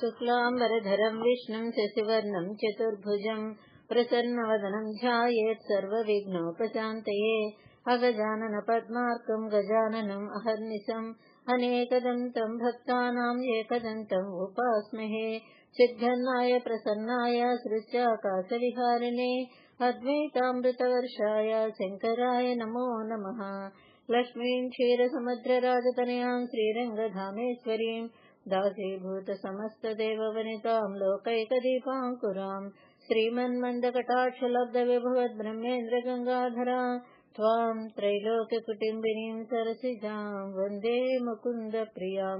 शुक्लाम्बरधरम् विष्णुम् शशिवर्णम् चतुर्भुजम् प्रसन्नवदनम् ध्यायेत् सर्वविघ्नोपशान्तये। अगजानन पद्मार्कम् गजाननम् अहर्निशम् अनेकदन्तम् भक्तानाम् एकदन्तम् उपास्महे। सिद्धन्नाय प्रसन्नाय सृष्ट्याकाशविहारिणे अद्वैतामृतवर्षाय शङ्कराय नमो नमः। लक्ष्मीम् क्षीरसमुद्रराजतनयाम् श्रीरङ्गधामेश्वरीम् दासीभूतसमस्तदेववनितां लोकैकदीपाङ्कुरां श्रीमन्मन्दकटाक्षलब्धविभवद्ब्रह्मेन्द्रगङ्गाधरा त्वां त्रैलोक्यकुटिम्बिनीं सरसिजां वन्दे मुकुन्दप्रियां।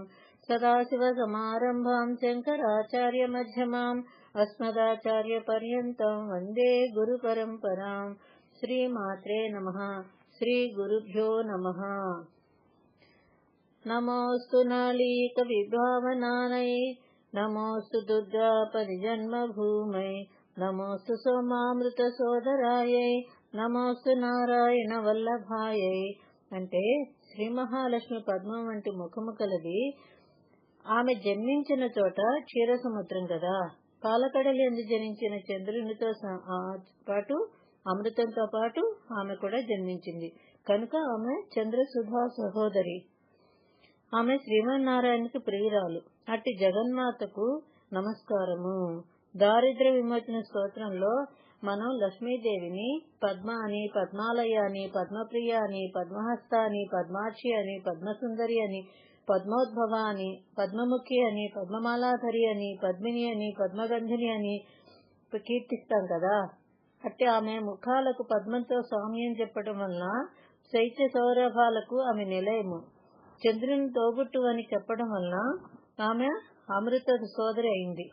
सदाशिवसमारम्भां शङ्कराचार्यमध्यमाम् अस्मदाचार्यपर्यन्तं वन्दे गुरुपरम्पराम् श्रीमात्रे नमः श्रीगुरुभ्यो नमः। नमोऽस्तु नालीकविभावनानै नमोऽस्तु दुर्गापरिजन्मभूमै नमोऽस्तु सोमामृतसोदरायै నమోస్తు నారాయణ వల్లభాయై అంటే శ్రీ మహాలక్ష్మి పద్మం వంటి ముఖము కలది ఆమె జన్మించిన చోట క్షీర సముద్రం కదా పాలకడలి ఎందు జనించిన చంద్రునితో పాటు అమృతంతో పాటు ఆమె కూడా జన్మించింది కనుక ఆమె చంద్రసుధా సహోదరి ఆమె శ్రీమన్నారాయణకి ప్రియురాలు. అట్టి జగన్మాతకు నమస్కారము. దారిద్ర విమోచన స్తోత్రంలో మనం లక్ష్మీదేవిని పద్మ అని పద్మాలయ అని పద్మప్రియ అని పద్మహస్త అని పద్మాక్షి అని పద్మసుందరి అని పద్మోద్భవ అని పద్మముఖి అని పద్మమాలాధరి అని పద్మిని అని పద్మగంధిని అని కీర్తిస్తాం కదా. అట్టి ఆమె ముఖాలకు పద్మంతో సామ్యం చెప్పడం వలన శైత్య సౌరభాలకు ఆమె నిలయము. చంద్రుని తోబుట్టు అని చెప్పడం వలన ఆమె అమృత సోదరి అయింది.